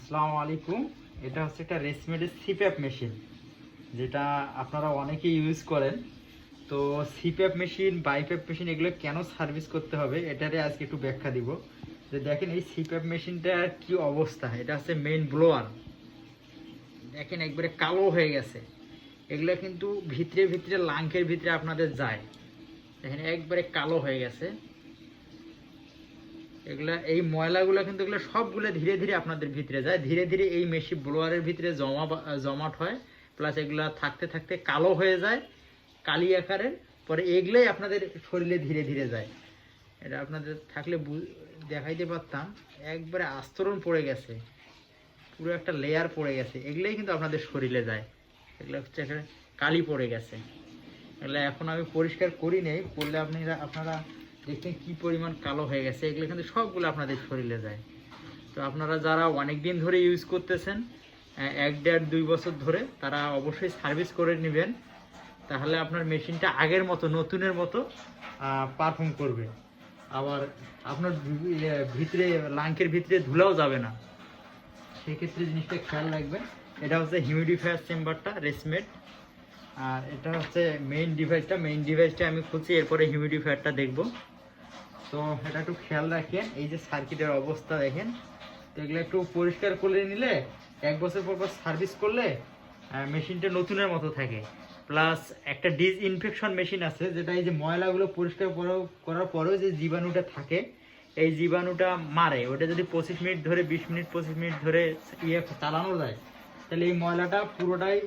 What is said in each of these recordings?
আসসালামু আলাইকুম। এটা হচ্ছে একটা রেসমেডের সিপ্যাপ মেশিন, যেটা আপনারা অনেকেই ইউজ করেন। তো সিপ্যাপ মেশিন, বাইপ্যাপ মেশিন, এগুলো কেন সার্ভিস করতে হবে এটারে আজকে একটু ব্যাখ্যা দিব। যে দেখেন এই সিপ্যাপ মেশিনটার কি অবস্থা, এটা হচ্ছে মেইন ব্লোয়ার দেখেন একবারে কালো হয়ে গেছে। এগুলো কিন্তু ভিতরে ভিতরে লাঙ্কের ভিতরে আপনাদের যায়। দেখেন একবারে কালো হয়ে গেছে। এগুলা, এই ময়লাগুলো কিন্তু এগুলো সবগুলো ধীরে ধীরে আপনাদের ভিতরে যায়। ধীরে ধীরে এই মেশি ব্লোয়ারের ভিতরে জমা জমাট হয়। প্লাস এগুলা থাকতে থাকতে কালো হয়ে যায়, কালি আকারের। পরে এগুলোই আপনাদের শরীরে ধীরে ধীরে যায়। এটা আপনাদের থাকলে দেখাইতে পারতাম। একবারে আস্তরণ পড়ে গেছে। পুরো একটা লেয়ার পড়ে গেছে। এগুলোই কিন্তু আপনাদের শরীরে যায়। এগুলো হচ্ছে কালি পড়ে গেছে। এগুলো এখন আমি পরিষ্কার করি নেই। করলে আপনারা আপনারা দেখবেন কি পরিমাণ কালো হয়ে গেছে এগুলো কিন্তু সবগুলো আপনাদের শরীরে যায়। তো আপনারা যারা অনেক দিন ধরে ইউজ করতেছেন এক দেড় দুই বছর ধরে তারা অবশ্যই সার্ভিস করে নেবেন। তাহলে আপনার মেশিনটা আগের মতো নতুনের মতো পারফর্ম করবে। আবার আপনার ইয়ে, ভিতরে লাঙ্কের ভিতরে ধুলাও যাবে না। সেক্ষেত্রে জিনিসটা খেয়াল রাখবেন এটা হচ্ছে হিউমিডিফায়ার চেম্বারটা রেসমেড আর এটা হচ্ছে মেইন ডিভাইসটা মেইন ডিভাইসটা আমি খুঁজছি এরপরে হিউমিডিফায়ারটা দেখব। তো এটা একটু খেয়াল রাখেন, এই যে সার্কিটের অবস্থা দেখেন, তো এগুলো একটু পরিষ্কার করে নিলে, এক বছর পর পর সার্ভিস করলে মেশিনটা নতুনের মতো থাকে। প্লাস একটা ডিসইনফেকশন মেশিন আছে, যেটা এই যে ময়লাগুলো পরিষ্কার করা- করার পরেও যে জীবাণুটা থাকে, এই জীবাণুটা মারে। ওটা যদি পঁচিশ মিনিট ধরে, বিশ মিনিট, পঁচিশ মিনিট ধরে ইয়ে চালানো যায়, তাহলে এই ময়লাটা পুরোটাই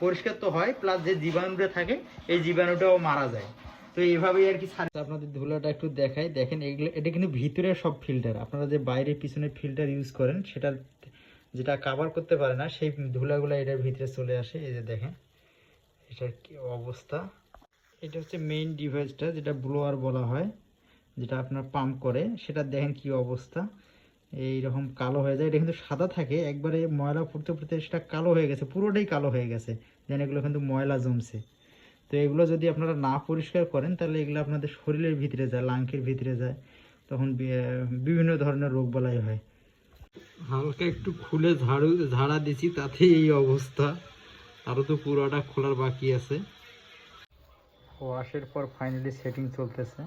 পরিষ্কার তো হয় প্লাস যে জীবাণুটা থাকে, এই জীবাণুটাও মারা যায়। তো এইভাবেই আর কি আপনাদের ধুলাটা একটু দেখাই। দেখেন এগুলো এটা কিন্তু ভিতরে সব ফিল্টার আপনারা যে বাইরে পিছনে ফিল্টার ইউজ করেন, সেটা যেটা কাভার করতে পারে না, সেই ধুলাগুলো এটার ভিতরে চলে আসে। এই যে দেখেন, এটার কি অবস্থা? এটা হচ্ছে মেইন ডিভাইসটা যেটা ব্লোয়ার বলা হয়, যেটা আপনার পাম্প করে। সেটা দেখেন কি অবস্থা? এই রকম কালো হয়ে যায়। এটা কিন্তু সাদা থাকে, একবারে ময়লা ফুটতে ফুটতে সেটা কালো হয়ে গেছে, পুরোটাই কালো হয়ে গেছে। যেন এগুলো কিন্তু ময়লা জমছে। তো এগুলো যদি আপনারা না পরিষ্কার করেন তাহলে এগুলো আপনাদের শরীরের ভিতরে যায় লাঙ্কের ভিতরে যায়। তখন বিভিন্ন ধরনের রোগ বালাই হয়। হালকা একটু খুলে ঝাড়ু ঝাড়া দিছি তাতে এই অবস্থা। আরও তো পুরোটা খোলার বাকি আছে। ওয়াশের পর ফাইনালি সেটিং চলতেছে।